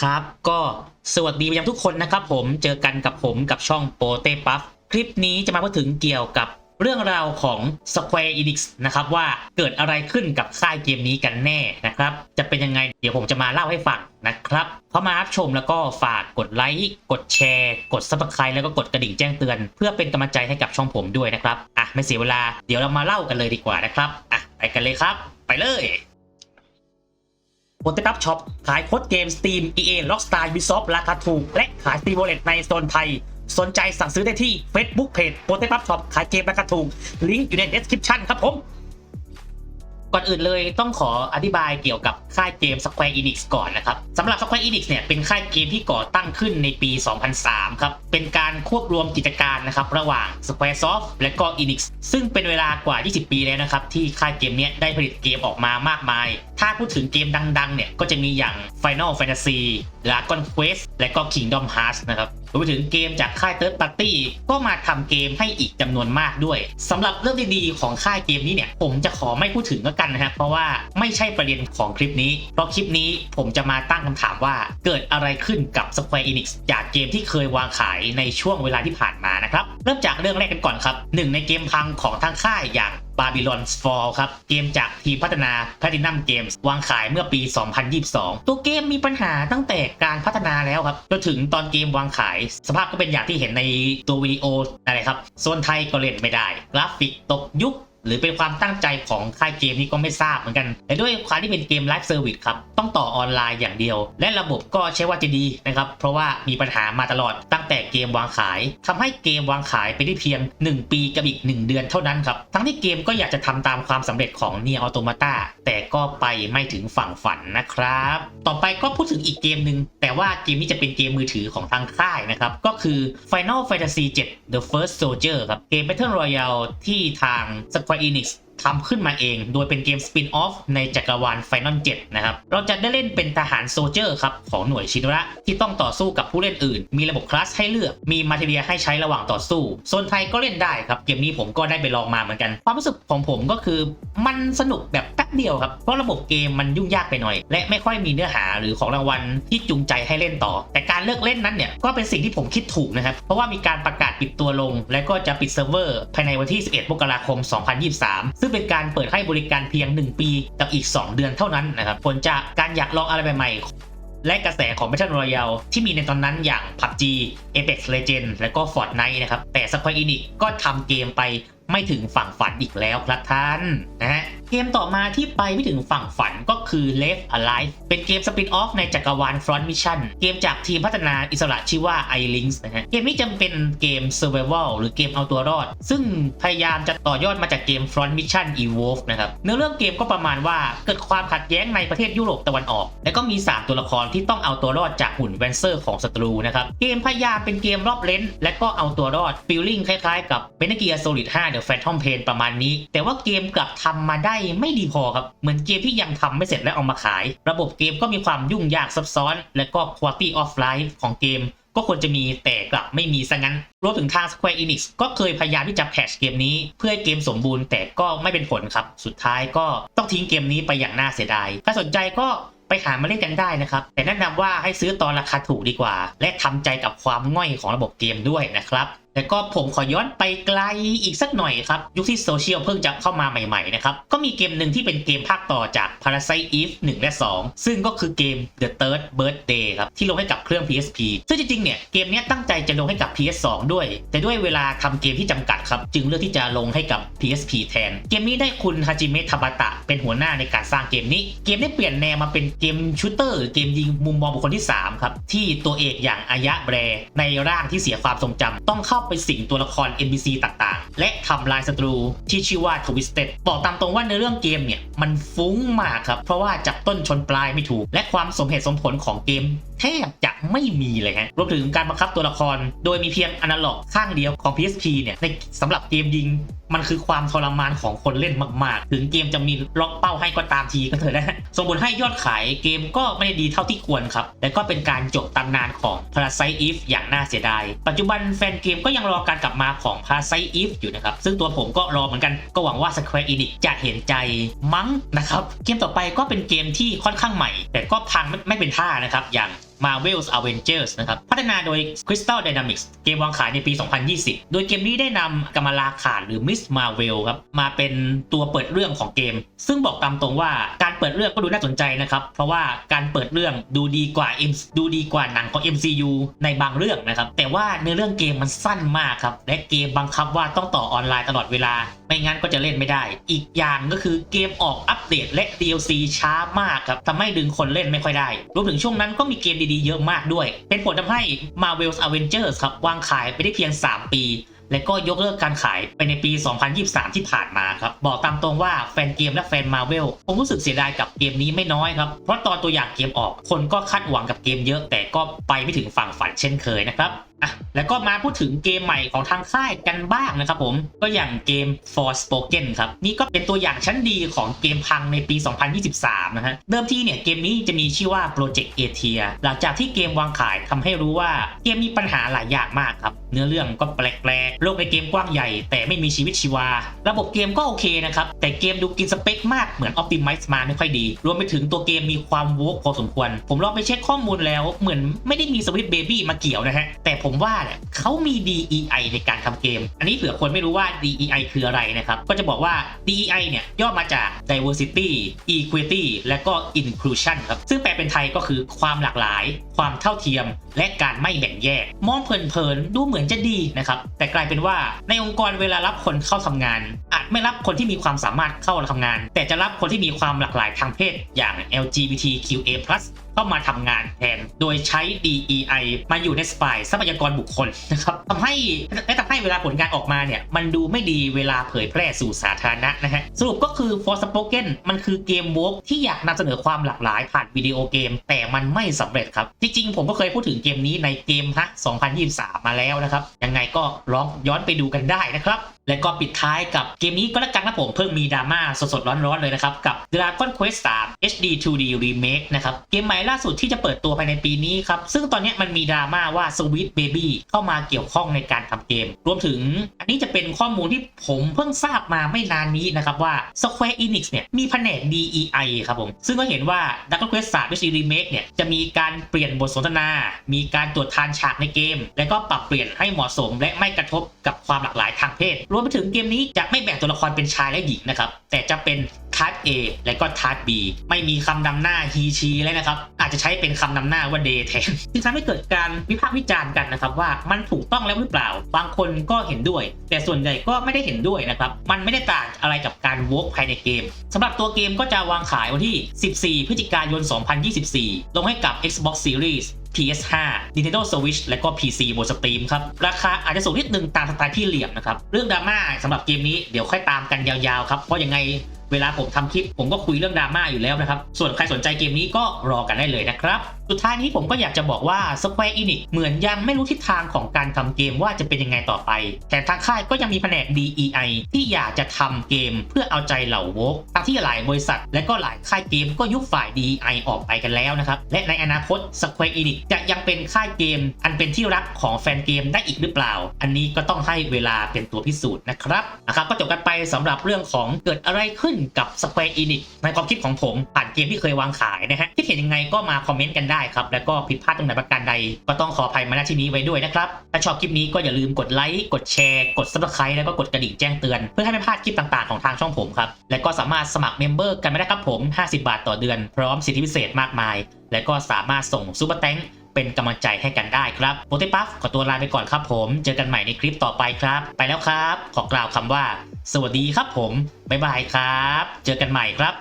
ครับ ก็สวัสดีไปยังทุกคนนะครับผมเจอกันกับผมกับช่องโปเต้ปัฟคลิปนี้จะมาพูดถึงเกี่ยวกับเรื่องราวของ Square Enix นะครับว่าเกิดอะไรขึ้นกับค่ายเกมนี้กันแน่นะครับ จะเป็นยังไงเดี๋ยวผมจะมาเล่าให้ฟังนะครับเข้ามารับชมแล้วก็ฝากกดไลค์กดแชร์ กด Subscribe แล้วก็กดกระดิ่งแจ้งเตือน เพื่อเป็นกำลังใจให้กับช่องผมด้วยนะครับอะไม่เสียเวลาเดี๋ยวเรามาเล่ากันเลยดีกว่านะครับอะไปกันเลยครับ ไปเลย โปเตปับช็อปขายโค้ดเกม Steam EA Rockstar Ubisoft ราคาถูก และขาย Steam Wallet ในโซนไทย สนใจสั่งซื้อได้ที่ Facebook Page โปเตปับช็อปขายเกมราคาถูก ลิงก์อยู่ใน description ครับผม ก่อนอื่นเลยต้องขออธิบายเกี่ยวกับค่ายเกม Square Enix ก่อนนะครับสำหรับ Square Enix เนี่ยเป็นค่ายเกมที่ก่อตั้งขึ้นในปี 2003 ครับ เป็นการควบรวมกิจการนะครับระหว่าง Squaresoft และก็ Enix ซึ่งเป็นเวลากว่า 20 ปีแล้วนะครับที่ค่ายเกมเนี้ยได้ผลิตเกมออกมามากมายถ้าพูดถึงเกมดังๆ เนี่ย ก็จะมีอย่าง Final Fantasy Dragon Quest และก็ Kingdom Hearts นะครับรวมไปถึงเกมจากค่าย Third Party ก็มาทำเกมให้อีกจำนวนมากด้วยสำหรับเรื่องดีๆ ของค่ายเกมนี้เนี่ย ผมจะขอไม่พูดถึงแล้วกันนะครับ เพราะว่าไม่ใช่ประเด็นของคลิปนี้ เพราะคลิปนี้ผมจะมาตั้งคำถามว่าเกิดอะไรขึ้นกับ Square Enix จากเกมที่เคยวางขายในช่วงเวลาที่ผ่านมานะครับ เริ่มจากเรื่องแรกกันก่อนครับหนึ่งในเกมพังของทางค่ายอย่าง Babylon's Fall ครับ เกมจากทีมพัฒนา Platinum Games วางขายเมื่อปี 2022 ตัวเกมมีปัญหาตั้งแต่การพัฒนาแล้วครับจนถึงตอนเกมวางขาย สภาพก็เป็นอย่างที่เห็นในตัววิดีโออะไรครับโซนไทยก็เล่นไม่ได้ กราฟิกตกยุค หรือเป็นความตั้งใจของค่ายเกมนี้ก็ไม่ทราบเหมือนกัน แต่ด้วยความที่เป็นเกมไลฟ์เซอร์วิสครับ ต้องต่อออนไลน์อย่างเดียว และระบบก็ใช้ว่าจะดีนะครับ เพราะว่ามีปัญหามาตลอดตั้งแต่เกมวางขายทำให้เกมวางขายไปได้เพียง 1 ปีกับอีก 1 เดือนเท่านั้นครับ ทั้งที่เกมก็อยากจะทำตามความสำเร็จของ Nier Automata แต่ก็ไปไม่ถึงฝั่งฝันนะครับ ต่อไปก็พูดถึงอีกเกมหนึ่งแต่ว่าเกมนี้จะเป็นเกมมือถือของทางค่ายนะครับก็คือ Final Fantasy 7 The First Soldier ครับเกม Battle Royale ที่ทาง Square Enix ทำขึ้นมาเอง โดยเป็นเกมสปินออฟในจักรวาล Final 7นะครับ เราจะได้เล่นเป็นทหารโซเจอร์ครับของหน่วยชินระที่ต้องต่อสู้กับผู้เล่นอื่น มีระบบคลาสให้เลือก มีมาเทียให้ใช้ระหว่างต่อสู้ โซนไทยก็เล่นได้ครับ เกมนี้ผมก็ได้ไปลองมาเหมือนกัน ความรู้สึกของผมก็คือมันสนุกแบบแป๊บเดียวครับ เพราะระบบเกมมันยุ่งยากไปหน่อย และไม่ค่อยมีเนื้อหาหรือของรางวัลที่จูงใจให้เล่นต่อ แต่การเลิกเล่นนั้นเนี่ยก็เป็นสิ่งที่ผมคิดถูกนะครับ เพราะว่ามีการประกาศปิดตัวลง และก็จะปิดเซิร์ฟเวอร์ภายในวันที่ 11 มกราคม 2023ซึ่งเป็นการเปิดให้บริการเพียง 1 ปีกับอีก 2 เดือนเท่านั้นนะครับผลจากการอยากลองอะไรใหม่ๆ และกระแสของ Battle Royale ที่มีในตอนนั้นอย่าง PUBG Apex Legends และก็ Fortnite นะครับแต่ Square Enix ก็ทำเกมไป ไม่ถึงฝั่งฝันอีกแล้วครับท่านนะฮะเกมต่อมาที่ไปไม่ถึงฝั่งฝันก็คือ Left Alive เป็นเกมสปินออฟในจักรวาล Front Mission เกมจากทีมพัฒนาอิสระชื่อว่า iLinks นะฮะเกมนี้จะเป็นเกม Survival หรือเกมเอาตัวรอด ซึ่งพยายามจะต่อยอดมาจากเกม Front Mission Evolve นะครับเนื้อเรื่องเกมก็ประมาณว่าเกิดความขัดแย้งในประเทศยุโรปตะวันออก และก็มี 3 ตัวละครที่ต้องเอาตัวรอดจากหุ่นแวนเซอร์ของศัตรูนะครับเกมพยายามเป็นเกมรอบเลนและก็เอาตัวรอดฟีลลิ่งคล้ายๆ กับ Metal Gear Solid 5 The Phantom Pain ประมาณนี้ แต่ว่าเกมกลับทำมาได้ไม่ดีพอครับ เหมือนเกมที่ยังทำไม่เสร็จและเอามาขาย ระบบเกมก็มีความยุ่งยากซับซ้อน และก็ quality of life ของเกมก็ควรจะมีแต่กลับไม่มีซะงั้น รวมถึงทาง Square Enix ก็เคยพยายามที่จะแพชเกมนี้เพื่อให้เกมสมบูรณ์แต่ก็ไม่เป็นผลครับ สุดท้ายก็ต้องทิ้งเกมนี้ไปอย่างน่าเสียดาย ถ้าสนใจก็ไปหามาเล่นกันได้นะครับ แต่แนะนำว่าให้ซื้อตอนราคาถูกดีกว่า และทำใจกับความง่อยของระบบเกมด้วยนะครับ แล้วก็ผมขอย้อนไปไกลอีกสักหน่อยครับ ยุคที่โซเชียลเพิ่งจะเข้ามาใหม่ๆนะครับ ก็มีเกมหนึ่งที่เป็นเกมภาคต่อจาก Parasite Eve 1 และ 2 ซึ่งก็คือเกม The Third Birthday ครับ ที่ลงให้กับเครื่อง PSP ซึ่งจริงๆเนี่ย เกมนี้ตั้งใจจะลงให้กับ PS2 ด้วย แต่ด้วยเวลาทำเกมที่จำกัดครับ จึงเลือกที่จะลงให้กับ PSP แทน เกมนี้ได้คุณฮาจิเมะทาบาตะเป็นหัวหน้าในการสร้างเกมนี้ เกมได้เปลี่ยนแนวมาเป็นเกมชูเตอร์เกมยิงมุมมองบุคคลที่3ครับที่ตัวเอกอย่างอายะแบรในร่างที่เสียความทรงจำต้องเข้าไปสิงตัวละคร NPC ต่างๆ และทำลายศัตรูที่ชื่อว่า Twisted บอกตามตรงว่าในเรื่องเกมเนี่ย มันฟุ้งมากครับ เพราะว่าจับต้นชนปลายไม่ถูก และความสมเหตุสมผลของเกมแทบจะไม่มีเลยฮะ รวมถึงการบังคับตัวละคร โดยมีเพียงอนาล็อกข้างเดียวของ PSP เนี่ยในสำหรับเกมยิงมันคือความทรมานของคนเล่นมาก ๆ ถึงเกมจะมีล็อกเป้าให้ก็ตามทีก็เถอะนะฮะส่งผลให้ยอดขายเกมก็ไม่ได้ดีเท่าที่ควรครับและก็เป็นการจบตำนานของ Parasite Eve อย่างน่าเสียดาย ปัจจุบันแฟนเกมก็ยังรอการกลับมาของ Parasite Eve อยู่นะครับ ซึ่งตัวผมก็รอเหมือนกัน ก็หวังว่า Square Enix จะเห็นใจมั้งนะครับ เกมต่อไปก็เป็นเกมที่ค่อนข้างใหม่ แต่ก็พังไม่เป็นท่านะครับ อย่าง Marvel's Avengers นะครับ พัฒนาโดย Crystal Dynamics เกมวางขายในปี 2020 โดยเกมนี้ได้นำกมลาขาดหรือ Miss Marvel ครับ มาเป็นตัวเปิดเรื่องของเกม ซึ่งบอกตามตรงว่าการเปิดเรื่องก็ดูน่าสนใจนะครับ เพราะว่าการเปิดเรื่องดูดีกว่า M ดูดีกว่าหนังของ MCU ในบางเรื่องนะครับ แต่ว่าในเรื่องเกมมันสั้นมากครับ และเกมบังคับว่าต้องต่อออนไลน์ตลอดเวลา ไม่งั้นก็จะเล่นไม่ได้ อีกอย่างก็คือเกมออกอัปเดตและ DLC ช้ามากครับทำให้ดึงคนเล่นไม่ค่อยได้ รวมถึงช่วงนั้นก็มีเกมดีๆเยอะมากด้วย เป็นผลทำให้ Marvel's Avengers ครับวางขายไปได้เพียง 3 ปีและก็ยกเลิกการขายไปในปี 2023 ที่ผ่านมาครับ บอกตามตรงว่าแฟนเกมและแฟน Marvel ผมรู้สึกเสียดายกับเกมนี้ไม่น้อยครับ เพราะตอนตัวอย่างเกมออก คนก็คาดหวังกับเกมเยอะ แต่ก็ไปไม่ถึงฝั่งฝันเช่นเคยนะครับ อะแล้วก็มาพูดถึงเกมใหม่ของทางค่ายกันบ้างนะครับผมก็อย่างเกม Forspoken ครับนี่ก็เป็นตัวอย่างชั้นดีของเกมพังในปี 2023 นะฮะเดิมทีเนี่ยเกมนี้จะมีชื่อว่า Project a t i a หลังจากที่เกมวางขายทำให้รู้ว่าเกมมีปัญหาหลายอย่างมากครับเนื้อเรื่องก็แปลกๆโลกในเกมกว้างใหญ่ แต่ไม่มีชีวิตชีวา ระบบเกมก็โอเคนะครับแต่เกมดูกินสเปคมากเหมือน Optimize มาไม่ค่อยดี รวมไปถึงตัวเกมมีความโวกพอสมควร ผมลองไปเช็คข้อมูลแล้วเหมือนไม่ได้มีสวิตเบบี้มาเกี่ยวนะฮะแต่ผมว่าเนี่ยเขามี DEI ในการทำเกม อันนี้เผื่อคนไม่รู้ว่า DEI คืออะไรนะครับ ก็จะบอกว่า DEI เนี่ยย่อมาจาก diversity equity และก็ inclusion ครับ ซึ่งแปลเป็นไทยก็คือความหลากหลายความเท่าเทียม และการไม่แบ่งแยก มองเพลินๆดูเหมือนจะดีนะครับ แต่กลายเป็นว่าในองค์กรเวลารับคนเข้าทำงาน อาจไม่รับคนที่มีความสามารถเข้าทำงาน แต่จะรับคนที่มีความหลากหลายทางเพศอย่าง LGBTQA+ เข้ามาทำงานแทน โดยใช้ DEI มาอยู่ในสปายทรัพยากรบุคคลนะครับทำให้และทำให้เวลาผลงานออกมาเนี่ย มันดูไม่ดีเวลาเผยแพร่สู่สาธารณะนะฮะ สรุปก็คือ Forspoken มันคือเกมวอกที่อยากนำเสนอความหลากหลายผ่านวิดีโอเกม แต่มันไม่สำเร็จครับ จที่จริงผมก็เคยพูดถึงเกมนี้ในเกมฮะ2023 มาแล้วนะครับ ยังไงก็ลองย้อนไปดูกันได้นะครับและก็ปิดท้ายกับเกมนี้ก็แล้วกันนะผมเพิ่งมีดราม่าสดๆร้อนๆเลยนะครับ กับ Dragon Quest 3 HD 2D Remake นะครับเกมใหม่ล่าสุดที่จะเปิดตัวภายในปีนี้ครับ ซึ่งตอนนี้มันมีดราม่าว่า Sweet Baby เข้ามาเกี่ยวข้องในการทำเกม รวมถึงอันนี้จะเป็นข้อมูลที่ผมเพิ่งทราบมาไม่นานนี้นะครับว่า Square Enix เนี่ยมีแผนก DEI ครับผมซึ่งก็เห็นว่า Dragon Quest 3 HD Remake เนี่ยจะมีการเปลี่ยนบทสนทนา มีการตรวจทานฉากในเกม และก็ปรับเปลี่ยนให้เหมาะสม และไม่กระทบกับความหลากหลายทางเพศรวมไปถึงเกมนี้จะไม่แบ่งตัวละครเป็นชายและหญิงนะครับ แต่จะเป็นทาร์ A และก็ทาร์ B ไม่มีคำนำหน้า he she เลยนะครับ อาจจะใช้เป็นคำนำหน้าว่า they แทนจึงทำให้เกิดการวิพากษ์วิจารณ์กันนะครับ ว่ามันถูกต้องแล้วหรือเปล่า บางคนก็เห็นด้วย แต่ส่วนใหญ่ก็ไม่ได้เห็นด้วยนะครับ มันไม่ได้ต่างอะไรกับการวกภายในเกมสำหรับตัวเกมก็จะวางขายวันที่ 14 พฤศจิกายน 2024 ลงให้กับ Xbox Series PS5 Nintendo Switch และก็ PC บนสตรีมครับ ราคาอาจจะสูงนิดนึงตามสไตล์พี่เหลี่ยมนะครับ เรื่องดราม่าสำหรับเกมนี้เดี๋ยวค่อยตามกันยาวๆครับ เพราะยังไงเวลาผมทำคลิปผมก็คุยเรื่องดราม่าอยู่แล้วนะครับ ส่วนใครสนใจเกมนี้ก็รอกันได้เลยนะครับ สุดท้ายนี้ผมก็อยากจะบอกว่า Square Enix เหมือนยังไม่รู้ทิศทางของการทำเกมว่าจะเป็นยังไงต่อไปแต่ทางค่ายก็ยังมีแผนก DEI ที่อยากจะทำเกมเพื่อเอาใจเหล่าวกทางที่หลายบริษัท และก็หลายค่ายเกมก็ยุบฝ่าย DEI ออกไปกันแล้วนะครับ และในอนาคต Square Enix จะยังเป็นค่ายเกม อันเป็นที่รักของแฟนเกมได้อีกหรือเปล่า อันนี้ก็ต้องให้เวลาเป็นตัวพิสูจน์นะครับนะครับก็จบกันไปสำหรับเรื่องของเกิดอะไรขึ้นกับ Square Enix ในความคิดของผมผ่านเกมที่เคยวางขายนะฮะคิดเห็นยังไงก็มาคอมเมนต์กันได้ครับ แล้วก็ผิดพลาดตรงไหนประการใด ก็ต้องขออภัยมาณที่นี้ไว้ด้วยนะครับ ถ้าชอบคลิปนี้ก็อย่าลืมกดไลค์กดแชร์กด subscribe แล้วก็กดกระดิ่งแจ้งเตือน เพื่อให้ไม่พลาดคลิปต่างๆของทางช่องผมครับและก็สามารถสมัครเมมเบอร์กันไม่ได้ครับผม 50 บาทต่อเดือน พร้อมสิทธิพิเศษมากมาย และก็สามารถส่งซูเปอร์แตงเป็นกำลังใจให้กันได้ครับโปเตปัฟขอตัวลาไปก่อนครับผม เจอกันใหม่ในคลิปต่อไปครับ ไปแล้วครับ ขอกล่าวคำว่า สวัสดีครับผมบ๊ายบายครับ เจอกันใหม่ครับ